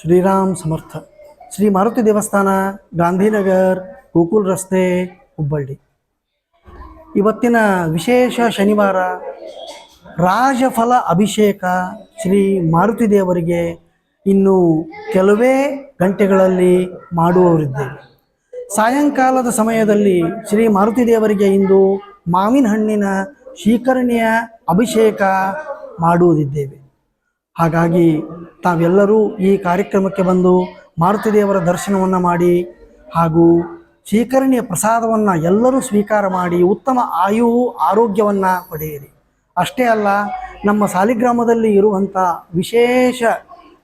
ಶ್ರೀರಾಮ್ ಸಮರ್ಥ. ಶ್ರೀ ಮಾರುತಿ ದೇವಸ್ಥಾನ, ಗಾಂಧಿನಗರ್, ಗೋಕುಲ್ ರಸ್ತೆ, ಹುಬ್ಬಳ್ಳಿ. ಇವತ್ತಿನ ವಿಶೇಷ ಶನಿವಾರ, ರಾಜಫಲ ಅಭಿಷೇಕ ಶ್ರೀ ಮಾರುತಿ ದೇವರಿಗೆ ಇನ್ನು ಕೆಲವೇ ಗಂಟೆಗಳಲ್ಲಿ ಮಾಡುವವರಿದ್ದೇವೆ. ಸಾಯಂಕಾಲದ ಸಮಯದಲ್ಲಿ ಶ್ರೀ ಮಾರುತಿ ದೇವರಿಗೆ ಇಂದು ಮಾವಿನ ಹಣ್ಣಿನ ಶೀಕರಣೆಯ ಅಭಿಷೇಕ ಮಾಡುವುದಿದ್ದೇವೆ. ಹಾಗಾಗಿ ತಾವೆಲ್ಲರೂ ಈ ಕಾರ್ಯಕ್ರಮಕ್ಕೆ ಬಂದು ಮಾರುತಿ ದೇವರ ದರ್ಶನವನ್ನು ಮಾಡಿ ಹಾಗೂ ಸ್ವೀಕರಣೆಯ ಪ್ರಸಾದವನ್ನು ಎಲ್ಲರೂ ಸ್ವೀಕಾರ ಮಾಡಿ ಉತ್ತಮ ಆಯು ಆರೋಗ್ಯವನ್ನು ಪಡೆಯಿರಿ. ಅಷ್ಟೇ ಅಲ್ಲ, ನಮ್ಮ ಸಾಲಿಗ್ರಾಮದಲ್ಲಿ ಇರುವಂಥ ವಿಶೇಷ,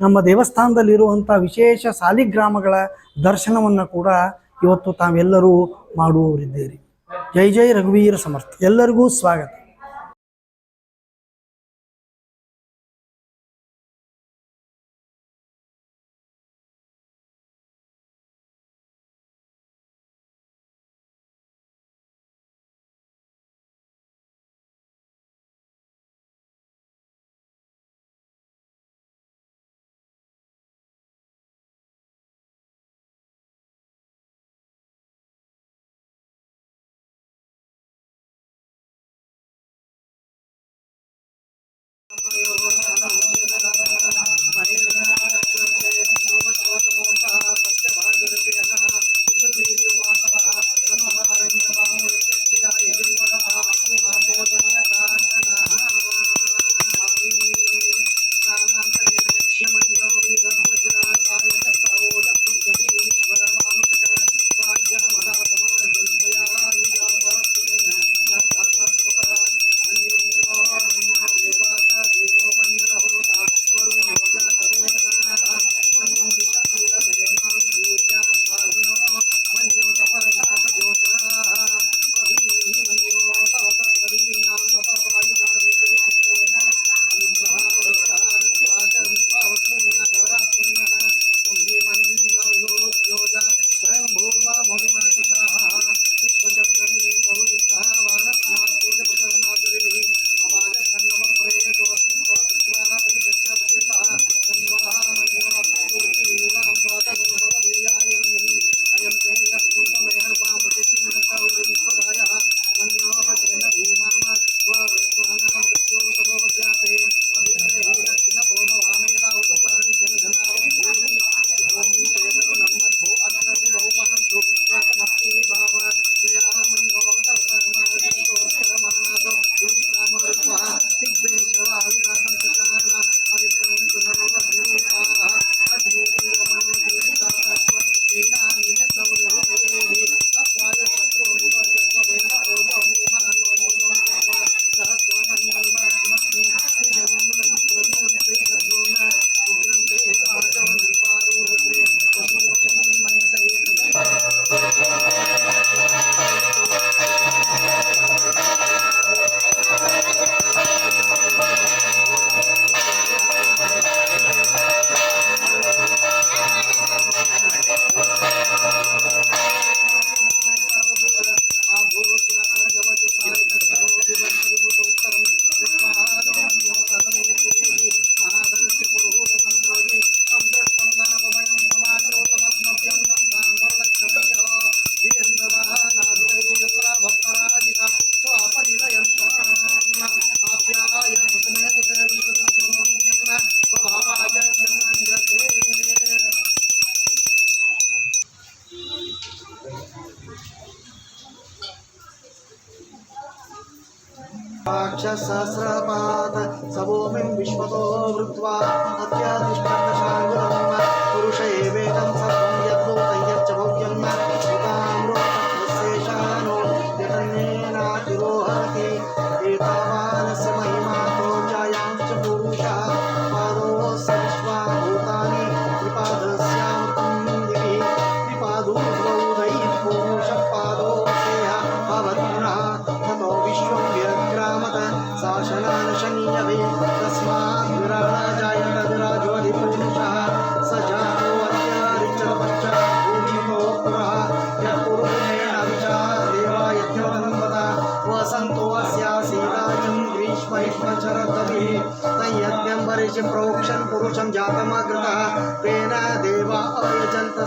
ನಮ್ಮ ದೇವಸ್ಥಾನದಲ್ಲಿರುವಂಥ ವಿಶೇಷ ಸಾಲಿಗ್ರಾಮಗಳ ದರ್ಶನವನ್ನು ಕೂಡ ಇವತ್ತು ತಾವೆಲ್ಲರೂ ಮಾಡುವವರಿದ್ದೀರಿ. ಜೈ ಜೈ ರಘುವೀರ ಸಮರ್ಥ. ಎಲ್ಲರಿಗೂ ಸ್ವಾಗತ. you.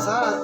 casar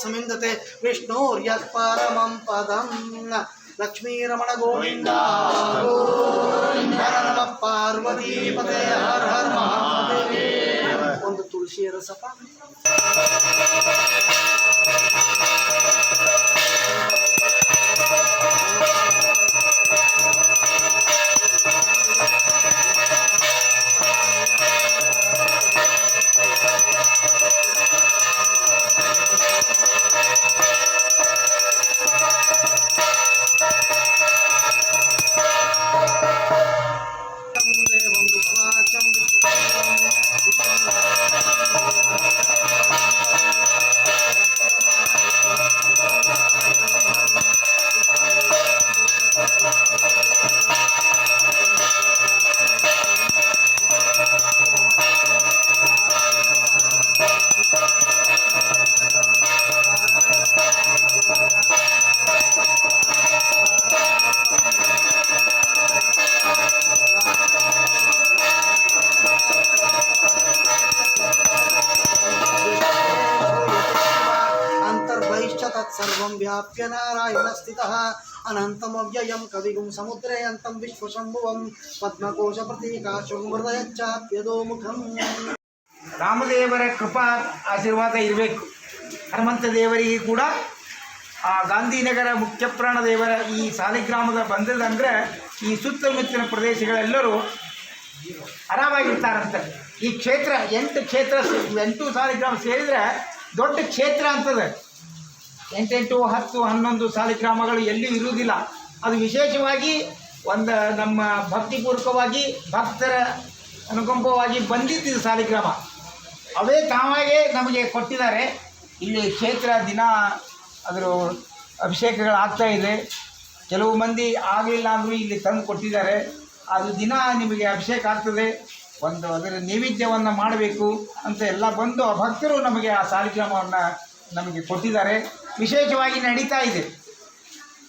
ಜಾಗೃಮಾಂಸ ಸಮಿಂದತೆ ವಿಷ್ಣೋರ್ಯತ್ ಪರಮಂ ಪದಂ ಲಕ್ಷ್ಮೀರಮಣ ಗೋವಿಂದ ಹರ ನಮ ಪಾರ್ವತಿ ಪದೇ ಹರ ಹರ ಮಹಾದೇವ ಒಂದು ತುಳಸಿಯ ರಸಪ ಹೃದಯಚ್ಚಾಪ್ಯದೋ ಮುಖಂ ರಾಮದೇವರ ಕೃಪಾ ಆಶೀರ್ವಾದ ಇರಬೇಕು. ಹನುಮಂತ ದೇವರಿಗೆ ಕೂಡ, ಆ ಗಾಂಧಿನಗರ ಮುಖ್ಯ ಪ್ರಾಣ ದೇವರ ಈ ಸಾಲಿಗ್ರಾಮದ ಬಂದದಂದ್ರೆ ಈ ಸುತ್ತಮುತ್ತಲಿನ ಪ್ರದೇಶಗಳೆಲ್ಲರೂ ಆರಾಮಾಗಿರ್ತಾರಂತೆ ಈ ಕ್ಷೇತ್ರ, ಎಂಟು ಕ್ಷೇತ್ರ ಎಂಟು ಸಾಲಿಗ್ರಾಮ ಸೇರಿದರೆ ದೊಡ್ಡ ಕ್ಷೇತ್ರ ಅಂತದೆ. ಎಂಟೆಂಟು, ಹತ್ತು, ಹನ್ನೊಂದು ಸಾಲಿಗ್ರಾಮಗಳು ಎಲ್ಲಿಯೂ ಇರುವುದಿಲ್ಲ. ಅದು ವಿಶೇಷವಾಗಿ ಒಂದು ನಮ್ಮ ಭಕ್ತಿಪೂರ್ವಕವಾಗಿ, ಭಕ್ತರ ಅನುಕಂಪವಾಗಿ ಬಂದಿದ್ದು ಸಾಲಿಗ್ರಾಮ. ಅವೇ ತಾವಾಗೇ ನಮಗೆ ಕೊಟ್ಟಿದ್ದಾರೆ. ಇಲ್ಲಿ ಕ್ಷೇತ್ರ ದಿನ ಅದರ ಅಭಿಷೇಕಗಳು ಆಗ್ತಾ ಇದೆ. ಕೆಲವು ಮಂದಿ ಆಗಲಿಲ್ಲ ಅಂದರೂ ಇಲ್ಲಿ ತಂದು ಕೊಟ್ಟಿದ್ದಾರೆ. ಅದು ದಿನ ನಿಮಗೆ ಅಭಿಷೇಕ ಆಗ್ತದೆ. ಒಂದು ಅದರ ನೈವೇದ್ಯವನ್ನು ಮಾಡಬೇಕು ಅಂತ ಎಲ್ಲ ಬಂದು ಆ ಭಕ್ತರು ನಮಗೆ ಆ ಸಾಲಿಗ್ರಾಮವನ್ನು ನಮಗೆ ಕೊಟ್ಟಿದ್ದಾರೆ. ವಿಶೇಷವಾಗಿ ನಡೀತಾ ಇದೆ.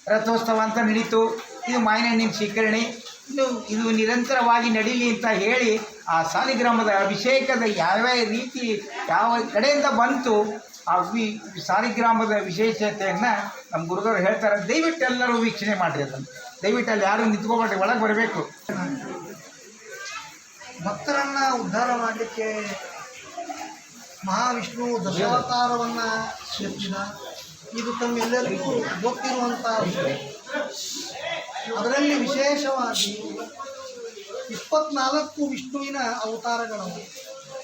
ರಥೋತ್ಸವ ಅಂತ ನಡೀತು. ಇದು ಮಾಯನಣ್ಣಿನ ಶೇಖರಣೆ ಇದು ಇದು ನಿರಂತರವಾಗಿ ನಡೀಲಿ ಅಂತ ಹೇಳಿ ಆ ಸಾಲಿಗ್ರಾಮದ ಅಭಿಷೇಕದ ಯಾವ್ಯಾವ ರೀತಿ ಯಾವ ಕಡೆಯಿಂದ ಬಂತು ಆ ವಿ, ಸಾಲಿಗ್ರಾಮದ ವಿಶೇಷತೆಯನ್ನು ನಮ್ಮ ಗುರುಗಳು ಹೇಳ್ತಾರೆ. ದಯವಿಟ್ಟು ಎಲ್ಲರೂ ವೀಕ್ಷಣೆ ಮಾಡಿರಿ ಅದನ್ನು. ದಯವಿಟ್ಟು ಅಲ್ಲಿ ಯಾರು ನಿಂತ್ಕೊಬೇಡ್ರಿ ಒಳಗೆ ಬರಬೇಕು. ಭಕ್ತರನ್ನು ಉದ್ಧಾರ ಮಾಡಲಿಕ್ಕೆ ಮಹಾವಿಷ್ಣು ದಶಾವತಾರವನ್ನು ಎತ್ತಿದ ಇದು ತಮ್ಮೆಲ್ಲರಿಗೂ ಗೊತ್ತಿರುವಂತಹ ವಿಷಯ. ಅದರಲ್ಲಿ ವಿಶೇಷವಾಗಿ ಇಪ್ಪತ್ನಾಲ್ಕು ವಿಷ್ಣುವಿನ ಅವತಾರಗಳು.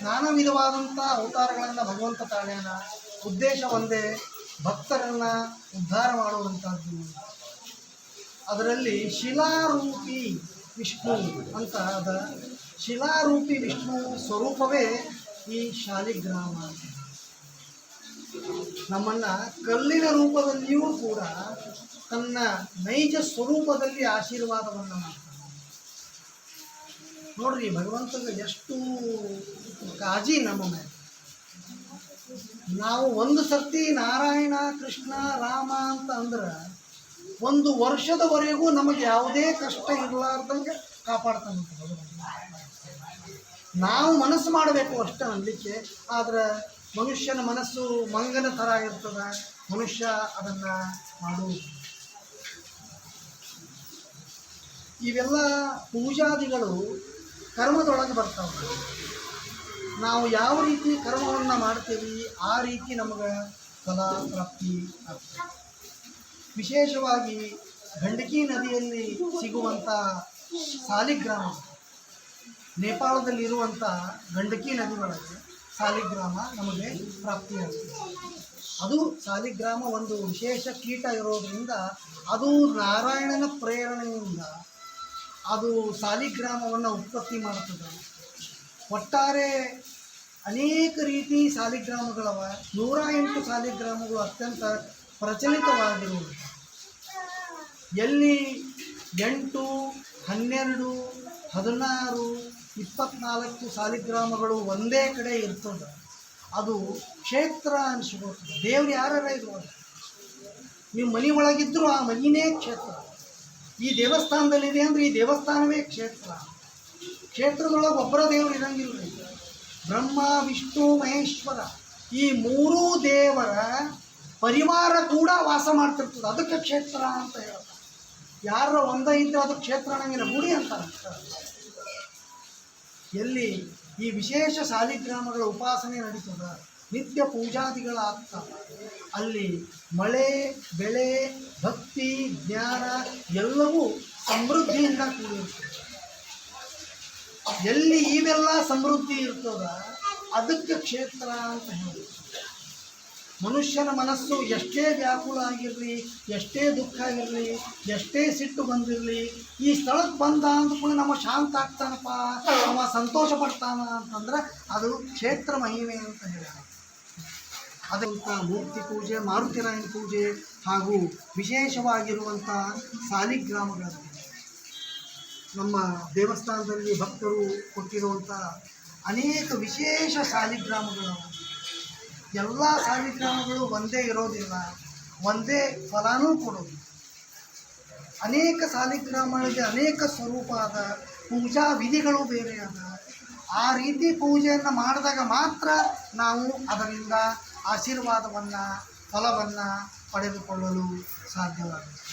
ನಾನಾ ವಿಧವಾದಂಥ ಅವತಾರಗಳನ್ನು ಭಗವಂತ ತಾಳ್ಯಾನ ಉದ್ದೇಶ ಒಂದೇ, ಭಕ್ತರನ್ನ ಉದ್ಧಾರ ಮಾಡುವಂಥದ್ದು ಅದರಲ್ಲಿ ಶಿಲಾರೂಪಿ ವಿಷ್ಣು ಅಂತ ಅದ ಶಿಲಾರೂಪಿ ವಿಷ್ಣು ಸ್ವರೂಪವೇ ಈ ಶಾಲಿಗ್ರಾಮ. ನಮ್ಮನ್ನ ಕಲ್ಲಿನ ರೂಪದಲ್ಲಿಯೂ ಕೂಡ ತನ್ನ ನೈಜ ಸ್ವರೂಪದಲ್ಲಿ ಆಶೀರ್ವಾದವನ್ನು ಮಾಡ್ತಾನೆ. ನೋಡ್ರಿ, ಭಗವಂತನ ಎಷ್ಟು ಕಾಜಿ ನಮ್ಮ ಮೇಲೆ. ನಾವು ಒಂದು ಸರ್ತಿ ನಾರಾಯಣ, ಕೃಷ್ಣ, ರಾಮ ಅಂತ ಅಂದ್ರೆ ಒಂದು ವರ್ಷದವರೆಗೂ ನಮಗೆ ಯಾವುದೇ ಕಷ್ಟ ಇರಲಾರ್ದಂಗೆ ಕಾಪಾಡ್ತಾನೆ ನಾವು ಮನಸ್ಸು ಮಾಡಬೇಕು ಅಷ್ಟೇ ಅನ್ಲಿಕ್ಕೆ ಆದ್ರೆ ಮನುಷ್ಯನ ಮನಸ್ಸು ಮಂಗನ ಥರ ಇರ್ತದ. ಮನುಷ್ಯ ಅದನ್ನು ಮಾಡುವುದು ಇವೆಲ್ಲ ಪೂಜಾದಿಗಳು ಕರ್ಮದೊಳಗೆ ಬರ್ತಾವ. ನಾವು ಯಾವ ರೀತಿ ಕರ್ಮವನ್ನು ಮಾಡ್ತೀವಿ, ಆ ರೀತಿ ನಮಗೆ ಫಲ, ಪ್ರಾಪ್ತಿ ಆಗ್ತದೆ. ವಿಶೇಷವಾಗಿ ಗಂಡಕಿ ನದಿಯಲ್ಲಿ ಸಿಗುವಂಥ ಸಾಲಿಗ್ರಾಮ ನೇಪಾಳದಲ್ಲಿರುವಂಥ ಗಂಡಕಿ ನದಿಗಳಲ್ಲಿ ಸಾಲಿಗ್ರಾಮ ನಮಗೆ ಪ್ರಾಪ್ತಿಯಾಗ್ತದೆ ಅದು ಸಾಲಿಗ್ರಾಮ ಒಂದು ವಿಶೇಷ ಕೀಟ ಇರೋದ್ರಿಂದ ಅದು ನಾರಾಯಣನ ಪ್ರೇರಣೆಯಿಂದ ಅದು ಸಾಲಿಗ್ರಾಮವನ್ನು ಉತ್ಪತ್ತಿ ಮಾಡುತ್ತದೆ ಒಟ್ಟಾರೆ ಅನೇಕ ರೀತಿ ಸಾಲಿಗ್ರಾಮಗಳವ, ನೂರ ಎಂಟು ಸಾಲಿಗ್ರಾಮಗಳು ಅತ್ಯಂತ ಪ್ರಚಲಿತವಾಗಿರುವುದು ಎಲ್ಲಿ ಎಂಟು, ಹನ್ನೆರಡು, ಹದಿನಾರು ಇಪ್ಪತ್ನಾಲ್ಕು ಸಾಲಿಗ್ರಾಮಗಳು ಒಂದೇ ಕಡೆ ಇರ್ತದ. ಅದು ಕ್ಷೇತ್ರ ಅನಿಸ್ಕೊಳ್ತದೆ. ದೇವ್ರು ಯಾರ್ಯಾರ ಇದ್ರು ನೀವು ಮನೆ ಒಳಗಿದ್ದರೂ ಆ ಮನಿನೇ ಕ್ಷೇತ್ರ. ಈ ದೇವಸ್ಥಾನದಲ್ಲಿದೆ ಅಂದರೆ ಈ ದೇವಸ್ಥಾನವೇ ಕ್ಷೇತ್ರ. ಕ್ಷೇತ್ರದೊಳಗೆ ಒಬ್ಬರ ದೇವರು ಇರಂಗಿಲ್ಲ. ಬ್ರಹ್ಮ, ವಿಷ್ಣು, ಮಹೇಶ್ವರ ಈ ಮೂರೂ ದೇವರ ಪರಿವಾರ ಕೂಡ ವಾಸ ಮಾಡ್ತಿರ್ತದೆ. ಅದಕ್ಕೆ ಕ್ಷೇತ್ರ ಅಂತ ಹೇಳ್ತಾರೆ ಯಾರ ಒಂದ ಇದ್ರೆ ಅದು ಕ್ಷೇತ್ರ ಅನ್ನಂಗಿಲ್ಲ. ಗುಡಿ ಅಂತ ಎಲ್ಲಿ ಈ ವಿಶೇಷ ಸಾಲಿಗ್ರಾಮಗಳ ಉಪಾಸನೆ ನಡೀತದ ನಿತ್ಯ ಪೂಜಾದಿಗಳಾಗ್ತವೆ ಅಲ್ಲಿ ಮಳೆ, ಬೆಳೆ, ಭಕ್ತಿ, ಜ್ಞಾನ ಎಲ್ಲವೂ ಸಮೃದ್ಧಿಯಿಂದ ಕೂಡಿರ್ತದೆ ಎಲ್ಲಿ ಇವೆಲ್ಲ ಸಮೃದ್ಧಿ ಇರ್ತದ ಅದಕ್ಕೆ ಕ್ಷೇತ್ರ ಅಂತ ಹೇಳಿ. ಮನುಷ್ಯನ ಮನಸ್ಸು ಎಷ್ಟೇ ವ್ಯಾಕುಲ ಆಗಿರಲಿ, ಎಷ್ಟೇ ದುಃಖ ಆಗಿರಲಿ ಎಷ್ಟೇ ಸಿಟ್ಟು ಬಂದಿರಲಿ, ಈ ಸ್ಥಳಕ್ಕೆ ಬಂದ ಅಂದ್ಕೊಂಡು ನಮ್ಮ ಶಾಂತ ಆಗ್ತಾನಪ್ಪ, ನಮ್ಮ ಸಂತೋಷ ಪಡ್ತಾನ ಅಂತಂದ್ರೆ ಅದು ಕ್ಷೇತ್ರ ಮಹಿಮೆ ಅಂತ ಹೇಳ ಅದಂಥ ಮೂರ್ತಿ ಪೂಜೆ ಮಾರುತಿರಾಯನ ಪೂಜೆ ಹಾಗೂ ವಿಶೇಷವಾಗಿರುವಂಥ ಸಾಲಿಗ್ರಾಮಗಳು ನಮ್ಮ ದೇವಸ್ಥಾನದಲ್ಲಿ ಭಕ್ತರು ಕೊಟ್ಟಿರುವಂಥ ಅನೇಕ ವಿಶೇಷ ಸಾಲಿಗ್ರಾಮಗಳು ಎಲ್ಲ ಸಾಲಿಗ್ರಾಮಗಳು ಒಂದೇ ಇರೋದಿಲ್ಲ. ಒಂದೇ ಫಲಾನೂ ಕೊಡೋದಿಲ್ಲ. ಅನೇಕ ಸಾಲಿಗ್ರಾಮಗಳಿಗೆ ಅನೇಕ ಸ್ವರೂಪ ಅದ ಪೂಜಾ ವಿಧಿಗಳು ಬೇರೆ ಅದ ಆ ರೀತಿ ಪೂಜೆಯನ್ನು ಮಾಡಿದಾಗ ಮಾತ್ರ ನಾವು ಅದರಿಂದ ಆಶೀರ್ವಾದವನ್ನು, ಫಲವನ್ನು ಪಡೆದುಕೊಳ್ಳಲು ಸಾಧ್ಯವಾಗುತ್ತೆ.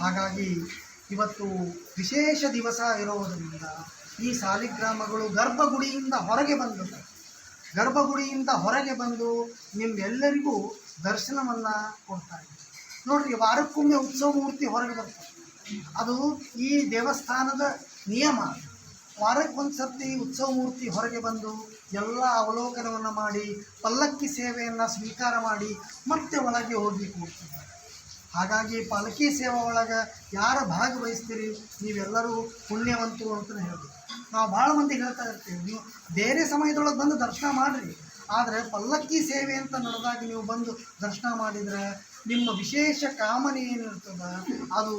ಹಾಗಾಗಿ ಇವತ್ತು ವಿಶೇಷ ದಿವಸ ಇರೋದರಿಂದ ಈ ಸಾಲಿಗ್ರಾಮಗಳು ಗರ್ಭಗುಡಿಯಿಂದ ಹೊರಗೆ ಬಂದವು ಗರ್ಭಗುಡಿಯಿಂದ ಹೊರಗೆ ಬಂದು ನಿಮ್ಮೆಲ್ಲರಿಗೂ ದರ್ಶನವನ್ನು ಕೊಡ್ತಾ ಇದ್ದೀವಿ ನೋಡ್ರಿ, ವಾರಕ್ಕೊಮ್ಮೆ ಉತ್ಸವ ಮೂರ್ತಿ ಹೊರಗೆ ಬರ್ತದೆ ಅದು ಈ ದೇವಸ್ಥಾನದ ನಿಯಮ. ವಾರಕ್ಕೊಂದು ಸರ್ತಿ ಉತ್ಸವ ಮೂರ್ತಿ ಹೊರಗೆ ಬಂದು ಎಲ್ಲ ಅವಲೋಕನವನ್ನು ಮಾಡಿ, ಪಲ್ಲಕ್ಕಿ ಸೇವೆಯನ್ನು ಸ್ವೀಕಾರ ಮಾಡಿ ಮತ್ತೆ ಒಳಗೆ ಹೋಗಿ ಕೂಡ್ತಿದ್ದಾರೆ ಹಾಗಾಗಿ ಪಾಲಕಿ ಸೇವಾ ಒಳಗೆ ಯಾರು ಭಾಗವಹಿಸ್ತೀರಿ? ನೀವೆಲ್ಲರೂ ಪುಣ್ಯವಂತರು ಅಂತಲೇ ಹೇಳ್ಬೋದು. ನಾವು ಭಾಳ ಮಂದಿ ಹೇಳ್ತಾ ಇರ್ತೀವಿ, ನೀವು ಬೇರೆ ಸಮಯದೊಳಗೆ ಬಂದು ದರ್ಶನ ಮಾಡಿರಿ. ಆದರೆ ಪಲ್ಲಕ್ಕಿ ಸೇವೆ ಅಂತ ನಡೆದಾಗ ನೀವು ಬಂದು ದರ್ಶನ ಮಾಡಿದರೆ ನಿಮ್ಮ ವಿಶೇಷ ಕಾಮನೆ ಏನಿರ್ತದೆ, ಅದು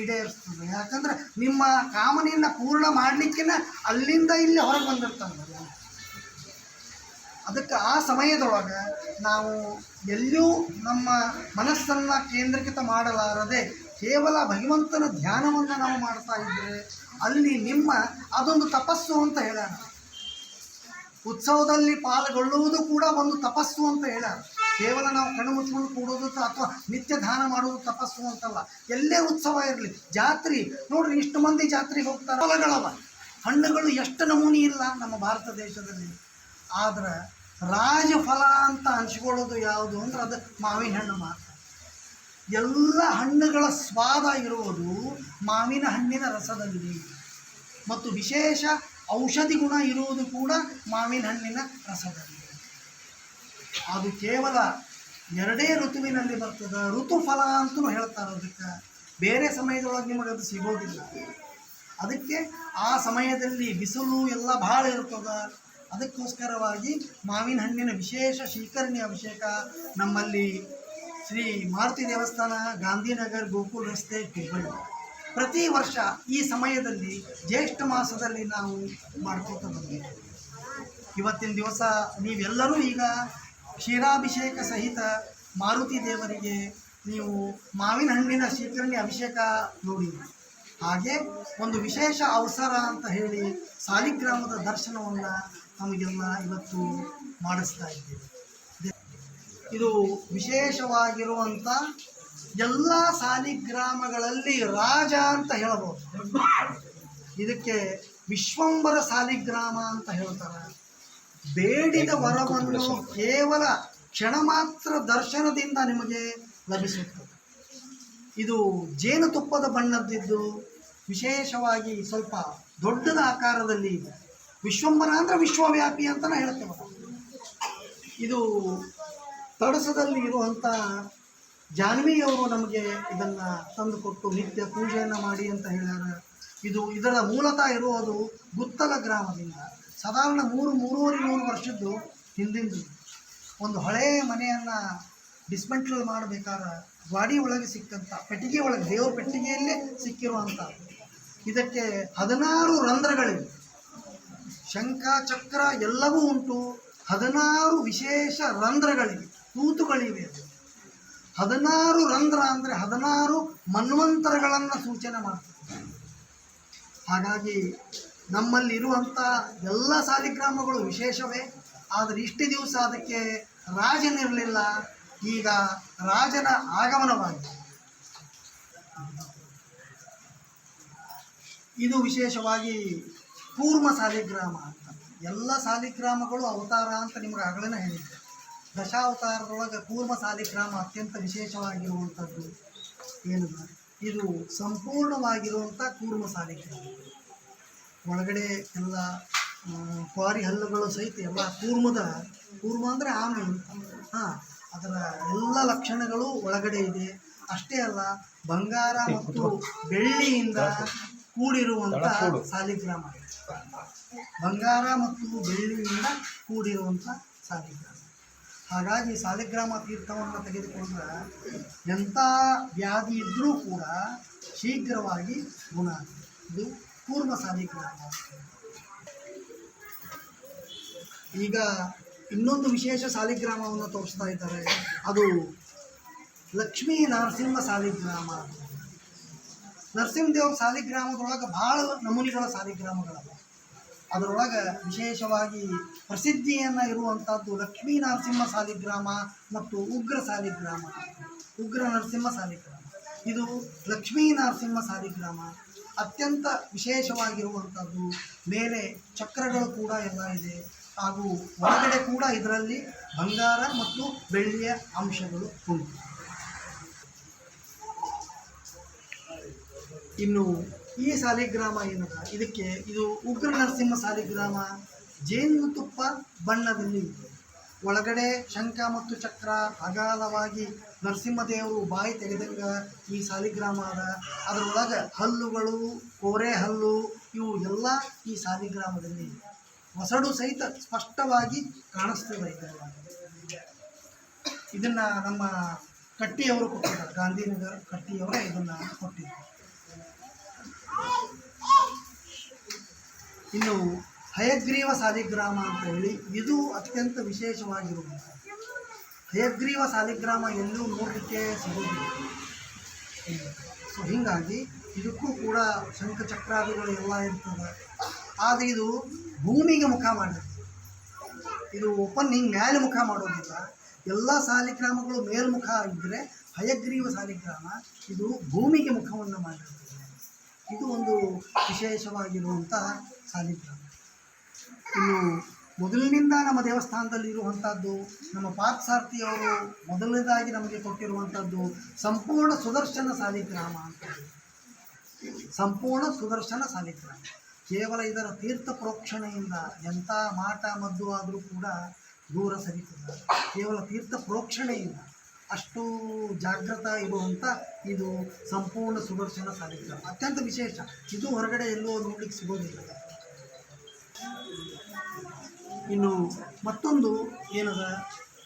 ಈಡೇರಿಸ್ತದೆ. ಯಾಕಂದ್ರೆ ನಿಮ್ಮ ಕಾಮನೆಯನ್ನು ಪೂರ್ಣ ಮಾಡಲಿಕ್ಕಿನ ಅಲ್ಲಿಂದ ಇಲ್ಲಿ ಹೊರಗೆ ಬಂದಿರ್ತಾನೆ ಅದಕ್ಕೆ ಆ ಸಮಯದೊಳಗೆ ನಾವು ಎಲ್ಲಿಯೂ ನಮ್ಮ ಮನಸ್ಸನ್ನು ಕೇಂದ್ರೀಕೃತ ಮಾಡಲಾರದೆ ಕೇವಲ ಭಗವಂತನ ಧ್ಯಾನವನ್ನು ನಾವು ಮಾಡ್ತಾ ಇದ್ದರೆ ಅಲ್ಲಿ ನಿಮ್ಮ ಅದೊಂದು ತಪಸ್ಸು ಅಂತ ಹೇಳ್ಯಾರ. ಉತ್ಸವದಲ್ಲಿ ಪಾಲ್ಗೊಳ್ಳುವುದು ಕೂಡ ಒಂದು ತಪಸ್ಸು ಅಂತ ಹೇಳ್ಯಾರ. ಕೇವಲ ನಾವು ಕಣ್ಣು ಮುಚ್ಕೊಂಡು ಕೂಡೋದು ಅಥವಾ ನಿತ್ಯ ಧ್ಯಾನ ಮಾಡೋದು ತಪಸ್ಸು ಅಂತಲ್ಲ. ಎಲ್ಲೇ ಉತ್ಸವ ಇರಲಿ. ಜಾತ್ರೆ, ನೋಡ್ರಿ ಇಷ್ಟು ಮಂದಿ ಜಾತ್ರೆಗೆ ಹೋಗ್ತಾರೆ. ಫಲಗಳವ ಹಣ್ಣುಗಳು ಎಷ್ಟು ನಮೂನಿ ಇಲ್ಲ ನಮ್ಮ ಭಾರತ ದೇಶದಲ್ಲಿ. ಆದ್ರೆ ರಾಜಫಲ ಅಂತ ಹಂಚ್ಕೊಳ್ಳೋದು ಯಾವುದು ಅಂದ್ರೆ ಅದು ಮಾವಿನ ಹಣ್ಣು ಮಾತ್ರ. ಎಲ್ಲ ಹಣ್ಣುಗಳ ಸ್ವಾದ ಇರುವುದು ಮಾವಿನ ಹಣ್ಣಿನ ರಸದಲ್ಲಿ ಮತ್ತು ವಿಶೇಷ ಔಷಧಿ ಗುಣ ಇರುವುದು ಕೂಡ ಮಾವಿನ ಹಣ್ಣಿನ ರಸದಲ್ಲಿ ಅದು ಕೇವಲ ಎರಡೇ ಋತುವಿನಲ್ಲಿ ಬರ್ತದೆ, ಋತುಫಲ ಅಂತಲೂ ಹೇಳ್ತಾರೆ ಅದಕ್ಕೆ. ಬೇರೆ ಸಮಯದೊಳಗೆ ನಿಮಗೆ ಅದು ಸಿಗೋದಿಲ್ಲ. ಅದಕ್ಕೆ ಆ ಸಮಯದಲ್ಲಿ ಬಿಸಿಲು ಎಲ್ಲ ಭಾಳ ಇರ್ತದ. ಅದಕ್ಕೋಸ್ಕರವಾಗಿ ಮಾವಿನ ಹಣ್ಣಿನ ವಿಶೇಷ ಶೀಕರಣಿ ಅಭಿಷೇಕ ನಮ್ಮಲ್ಲಿ ಶ್ರೀ ಮಾರುತಿ ದೇವಸ್ಥಾನ, ಗಾಂಧಿನಗರ್, ಗೋಕುಲ್ ರಸ್ತೆ, ಹುಬ್ಬಳ್ಳಿ. ಪ್ರತಿ ವರ್ಷ ಈ ಸಮಯದಲ್ಲಿ ಜ್ಯೇಷ್ಠ ಮಾಸದಲ್ಲಿ ನಾವು ಮಾಡ್ಕೋತ ಬಂದಿದ್ದೇವೆ ಇವತ್ತಿನ ದಿವಸ ನೀವೆಲ್ಲರೂ ಈಗ ಕ್ಷೀರಾಭಿಷೇಕ ಸಹಿತ ಮಾರುತಿ ದೇವರಿಗೆ ನೀವು ಮಾವಿನ ಹಣ್ಣಿನ ಶೀಕರಣಿ ಅಭಿಷೇಕ ನೋಡಿ. ಹಾಗೆ ಒಂದು ವಿಶೇಷ ಅವಸರ ಅಂತ ಹೇಳಿ ಸಾಲಿಗ್ರಾಮದ ದರ್ಶನವನ್ನು ನಮಗೆಲ್ಲ ಇವತ್ತು ಮಾಡಿಸ್ತಾ ಇದ್ದೀವಿ. ಇದು ವಿಶೇಷವಾಗಿರುವಂಥ ಎಲ್ಲ ಸಾಲಿಗ್ರಾಮಗಳಲ್ಲಿ ರಾಜ ಅಂತ ಹೇಳಬಹುದು ಇದಕ್ಕೆ ವಿಶ್ವಂಬರ ಸಾಲಿಗ್ರಾಮ ಅಂತ ಹೇಳ್ತಾರೆ. ಬೇಡಿದ ವರವನ್ನು ಕೇವಲ ಕ್ಷಣ ಮಾತ್ರ ದರ್ಶನದಿಂದ ನಿಮಗೆ ಲಭಿಸುತ್ತದೆ. ಇದು ಜೇನುತುಪ್ಪದ ಬಣ್ಣದ್ದಿದ್ದು ವಿಶೇಷವಾಗಿ ಸ್ವಲ್ಪ ದೊಡ್ಡದ ಆಕಾರದಲ್ಲಿ ಇದೆ. ವಿಶ್ವಂಬರ ಅಂದರೆ ವಿಶ್ವವ್ಯಾಪಿ ಅಂತಲೇ ಹೇಳ್ತೇವೆ. ಇದು ತಡಸದಲ್ಲಿ ಇರುವಂಥ ಜಾನ್ವಿಯವರು ನಮಗೆ ಇದನ್ನು ತಂದುಕೊಟ್ಟು ನಿತ್ಯ ಪೂಜೆಯನ್ನು ಮಾಡಿ ಅಂತ ಹೇಳ್ಯಾರ. ಇದು ಇದರ ಮೂಲತಃ ಇರುವುದು ಗುತ್ತಲ ಗ್ರಾಮದಿಂದ ಸಾಧಾರಣ ಮೂರು, ಮೂರುವರೆ, ನೂರು ವರ್ಷದ್ದು ಹಿಂದಿಂದು ಒಂದು ಹಳೆಯ ಮನೆಯನ್ನು ಡಿಸ್ಮೆಂಟಲ್ ಮಾಡಬೇಕಾದ್ರೆ ಗಾಡಿ ಒಳಗೆ ಸಿಕ್ಕಂಥ ಪೆಟ್ಟಿಗೆ ಒಳಗೆ, ದೇವ್ರ ಪೆಟ್ಟಿಗೆಯಲ್ಲೇ ಸಿಕ್ಕಿರುವಂಥ ಇದಕ್ಕೆ ಹದಿನಾರು ರಂಧ್ರಗಳಿವೆ. ಶಂಖ, ಚಕ್ರ ಎಲ್ಲವೂ ಉಂಟು. ಹದಿನಾರು ವಿಶೇಷ ರಂಧ್ರಗಳಿವೆ, ತೂತುಗಳಿವೆ ಅದು. ಹದಿನಾರು ರಂಧ್ರ ಅಂದರೆ ಹದಿನಾರು ಮನ್ವಂತರಗಳನ್ನು ಸೂಚನೆ ಮಾಡ್ತದೆ. ಹಾಗಾಗಿ ನಮ್ಮಲ್ಲಿರುವಂಥ ಎಲ್ಲ ಸಾಲಿಗ್ರಾಮಗಳು ವಿಶೇಷವೇ. ಆದರೆ ಇಷ್ಟು ದಿವಸ ಅದಕ್ಕೆ ರಾಜನಿರಲಿಲ್ಲ ಈಗ ರಾಜನ ಆಗಮನವಾಗಿದೆ. ಇದು ವಿಶೇಷವಾಗಿ ಕೂರ್ಮ ಸಾಲಿಗ್ರಾಮ ಅಂತ. ಎಲ್ಲ ಸಾಲಿಗ್ರಾಮಗಳು ಅವತಾರ ಅಂತ ನಿಮ್ಗೆ ಆಗಲೇ ಹೇಳಿದ್ದೆ. ದಶಾವತಾರದೊಳಗೆ ಕೂರ್ಮ ಸಾಲಿಗ್ರಾಮ ಅತ್ಯಂತ ವಿಶೇಷವಾಗಿರುವಂಥದ್ದು ಏನು? ಇದು ಸಂಪೂರ್ಣವಾಗಿರುವಂಥ ಕೂರ್ಮ ಸಾಲಿಗ್ರಾಮ. ಒಳಗಡೆ ಎಲ್ಲ ಕ್ವಾರಿ ಹಲ್ಲುಗಳು ಸಹಿತ ಎಲ್ಲ ಕೂರ್ಮದ ಕೂರ್ಮ ಅಂದರೆ ಆಮೆ ಹಾಂ ಅದರ ಎಲ್ಲ ಲಕ್ಷಣಗಳು ಒಳಗಡೆ ಇದೆ. ಅಷ್ಟೇ ಅಲ್ಲ ಬಂಗಾರ ಮತ್ತು ಬೆಳ್ಳಿಯಿಂದ ಕೂಡಿರುವಂಥ ಸಾಲಿಗ್ರಾಮ. ಬಂಗಾರ ಮತ್ತು ಬೆಳ್ಳಿಯಿಂದ ಕೂಡಿರುವಂಥ ಸಾಲಿಗ್ರಾಮ. ಹಾಗಾಗಿ ಸಾಲಿಗ್ರಾಮ ತೀರ್ಥವನ್ನು ತೆಗೆದುಕೊಂಡ್ರೆ ಎಂಥ ವ್ಯಾಧಿ ಇದ್ದರೂ ಕೂಡ ಶೀಘ್ರವಾಗಿ ಗುಣ ಇದು ಪೂರ್ವ ಸಾಲಿಗ್ರಾಮ. ಈಗ ಇನ್ನೊಂದು ವಿಶೇಷ ಸಾಲಿಗ್ರಾಮವನ್ನು ತೋರಿಸ್ತಾ ಇದ್ದಾರೆ. ಅದು ಲಕ್ಷ್ಮೀ ನರಸಿಂಹ ಸಾಲಿಗ್ರಾಮ. ನರಸಿಂಹದೇವ್ರ ಸಾಲಿಗ್ರಾಮದೊಳಗೆ ಭಾಳ ನಮೂನಿಗಳ ಸಾಲಿಗ್ರಾಮಗಳವ. ಅದರೊಳಗೆ ವಿಶೇಷವಾಗಿ ಪ್ರಸಿದ್ಧಿಯನ್ನು ಇರುವಂಥದ್ದು ಲಕ್ಷ್ಮೀ ನರಸಿಂಹ ಸಾಲಿಗ್ರಾಮ ಮತ್ತು ಉಗ್ರ ಸಾಲಿಗ್ರಾಮ. ಉಗ್ರ ನರಸಿಂಹ ಸಾಲಿಗ್ರಾಮ. ಇದು ಲಕ್ಷ್ಮೀ ನರಸಿಂಹ ಸಾಲಿಗ್ರಾಮ. ಅತ್ಯಂತ ವಿಶೇಷವಾಗಿರುವಂಥದ್ದು ಮೇಲೆ ಚಕ್ರಗಳು ಕೂಡ ಎಲ್ಲ ಇದೆ. ಹಾಗೂ ಒಳಗಡೆ ಕೂಡ ಇದರಲ್ಲಿ ಬಂಗಾರ ಮತ್ತು ಬೆಳ್ಳಿಯ ಅಂಶಗಳು ಉಂಟು. ಇನ್ನು ಈ ಸಾಲಿಗ್ರಾಮ ಏನದ? ಇದಕ್ಕೆ ಇದು ಉಗ್ರ ನರಸಿಂಹ ಸಾಲಿಗ್ರಾಮ ಜೇನುತುಪ್ಪ ಬಣ್ಣದಲ್ಲಿ ಇದೆ ಒಳಗಡೆ ಶಂಖ ಮತ್ತು ಚಕ್ರ ಅಗಾಲವಾಗಿ ನರಸಿಂಹದೇವರು ಬಾಯಿ ತೆಗೆದಂಗ ಈ ಸಾಲಿಗ್ರಾಮ ಅದ. ಅದರೊಳಗೆ ಹಲ್ಲುಗಳು, ಕೋರೆ ಹಲ್ಲು, ಇವು ಎಲ್ಲ ಈ ಸಾಲಿಗ್ರಾಮದಲ್ಲಿ. ಹೊಸಡು ಸಹಿತ ಸ್ಪಷ್ಟವಾಗಿ ಕಾಣಿಸ್ತದೆ ಇದನ್ನ ಇದನ್ನು ನಮ್ಮ ಕಟ್ಟಿಯವರು ಕೊಟ್ಟಿದ್ದಾರೆ. ಗಾಂಧಿನಗರ ಕಟ್ಟಿಯವರೇ ಇದನ್ನು ಕೊಟ್ಟಿದ್ದಾರೆ. ಇನ್ನು ಹಯಗ್ರೀವ ಸಾಲಿಗ್ರಾಮ ಅಂತ ಹೇಳಿ ಇದು ಅತ್ಯಂತ ವಿಶೇಷವಾಗಿರುವಂಥದ್ದು. ಹಯಗ್ರೀವ ಸಾಲಿಗ್ರಾಮ ಎಲ್ಲೂ ನೋಡಲಿಕ್ಕೆ ಸಿಗೋದಿಲ್ಲ ಸೊ ಹೀಗಾಗಿ ಇದಕ್ಕೂ ಕೂಡ ಶಂಖ ಚಕ್ರಾದಿಗಳು ಎಲ್ಲ ಇರ್ತದೆ ಆದರೆ ಇದು ಭೂಮಿಗೆ ಮುಖ ಮಾಡಿರ್ತದೆ ಇದು ಓಪನ್ ಹಿಂಗೆ ಮೇಲೆ ಮುಖ ಮಾಡೋದಿಲ್ಲ. ಎಲ್ಲ ಸಾಲಿಗ್ರಾಮಗಳು ಮೇಲ್ಮುಖ ಇದ್ದರೆ ಹಯಗ್ರೀವ ಸಾಲಿಗ್ರಾಮ ಇದು ಭೂಮಿಗೆ ಮುಖವನ್ನು ಮಾಡಿರ್ತದೆ ಇದು ಒಂದು ವಿಶೇಷವಾಗಿರುವಂತಹ ಸಾಲಿಗ್ರಾಮ. ಇನ್ನು ಮೊದಲಿನಿಂದ ನಮ್ಮ ದೇವಸ್ಥಾನದಲ್ಲಿ ಇರುವಂಥದ್ದು, ನಮ್ಮ ಪಾರ್ಥಸಾರ್ಥಿಯವರು ಮೊದಲನೇದಾಗಿ ನಮಗೆ ಕೊಟ್ಟಿರುವಂಥದ್ದು ಸಂಪೂರ್ಣ ಸುದರ್ಶನ ಸಾಲಿಗ್ರಾಮ ಅಂತ. ಸಂಪೂರ್ಣ ಸುದರ್ಶನ ಸಾಲಿಗ್ರಾಮ. ಕೇವಲ ಇದರ ತೀರ್ಥ ಪ್ರೋಕ್ಷಣೆಯಿಂದ ಎಂಥ ಮಾಟ ಮದ್ದು ಆದರೂ ಕೂಡ ದೂರ ಸರಿತದ. ಕೇವಲ ತೀರ್ಥ ಪ್ರೋಕ್ಷಣೆಯಿಂದ ಅಷ್ಟು ಜಾಗೃತ ಇರುವಂಥ ಇದು ಸಂಪೂರ್ಣ ಸುದರ್ಶನ ಸಾಲಿಗ್ರಾಮ. ಅತ್ಯಂತ ವಿಶೇಷ. ಇದು ಹೊರಗಡೆ ಎಲ್ಲೋ ನೋಡ್ಲಿಕ್ಕೆ ಸಿಗೋದಿಲ್ಲ. ಇನ್ನು ಮತ್ತೊಂದು ಏನದ,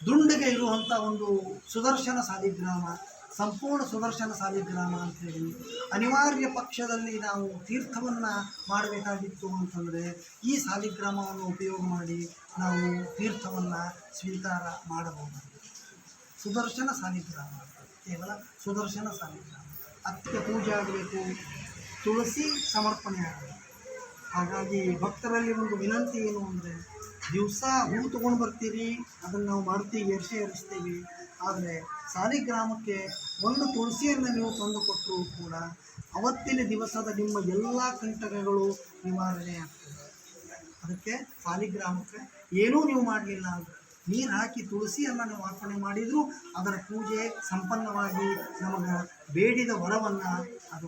ದುಂಡಗೆ ಇರುವಂಥ ಒಂದು ಸುದರ್ಶನ ಸಾಲಿಗ್ರಾಮ, ಸಂಪೂರ್ಣ ಸುದರ್ಶನ ಸಾಲಿಗ್ರಾಮ ಅಂತೇಳಿ ಅನಿವಾರ್ಯ ಪಕ್ಷದಲ್ಲಿ ನಾವು ತೀರ್ಥವನ್ನು ಮಾಡಬೇಕಾಗಿತ್ತು ಅಂತಂದರೆ ಈ ಸಾಲಿಗ್ರಾಮವನ್ನು ಉಪಯೋಗ ಮಾಡಿ ನಾವು ತೀರ್ಥವನ್ನು ಸ್ವೀಕಾರ ಮಾಡಬಹುದು ಸುದರ್ಶನ ಸಾಲಿಗ್ರಾಮ, ಕೇವಲ ಸುದರ್ಶನ ಸಾಲಿಗ್ರಾಮ. ಅತ್ಯ ಪೂಜೆ ಆಗಬೇಕು, ತುಳಸಿ ಸಮರ್ಪಣೆ ಆಗಬೇಕು. ಹಾಗಾಗಿ ಭಕ್ತರಲ್ಲಿ ಒಂದು ವಿನಂತಿ ಏನು ಅಂದರೆ ದಿವಸ ಹೂ ತೊಗೊಂಡು ಬರ್ತೀರಿ, ಅದನ್ನು ನಾವು ಮಾಡ್ತೀವಿ ಎರ್ಸೆ ಎರಿಸ್ತೀವಿ. ಆದರೆ ಸಾಲಿಗ್ರಾಮಕ್ಕೆ ಒಂದು ತುಳಸಿಯನ್ನು ನೀವು ತಂದು ಕೊಟ್ಟರೂ ಕೂಡ ಅವತ್ತಿನ ದಿವಸದ ನಿಮ್ಮ ಎಲ್ಲ ಕಂಟಕಗಳು ನಿವಾರಣೆ ಆಗ್ತದೆ. ಅದಕ್ಕೆ ಸಾಲಿಗ್ರಾಮಕ್ಕೆ ಏನೂ ನೀವು ಮಾಡಲಿಲ್ಲ ನೀರು ಹಾಕಿ ತುಳಸಿಯನ್ನು ನಾವು ಅರ್ಪಣೆ ಮಾಡಿದರೂ ಅದರ ಪೂಜೆ ಸಂಪನ್ನವಾಗಿ ನಮಗೆ ಬೇಡಿದ ವರವನ್ನು ಅದು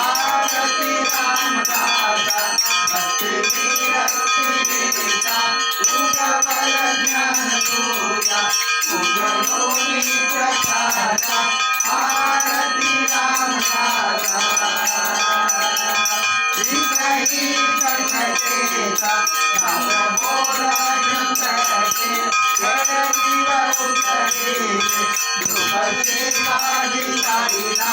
आरती राम दाता भक्ति विरक्ति विदिता उगवर ज्ञान सूर्या उगलोनी प्रसादा आरती राम दाता विसही कटकेता भव बोला जंतके गणवीर उतरे ध्रुव से मारी लाइला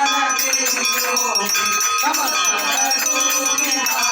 ಕೊಡ್ತದೆ ಕೊಡಾಕತ್ತೆ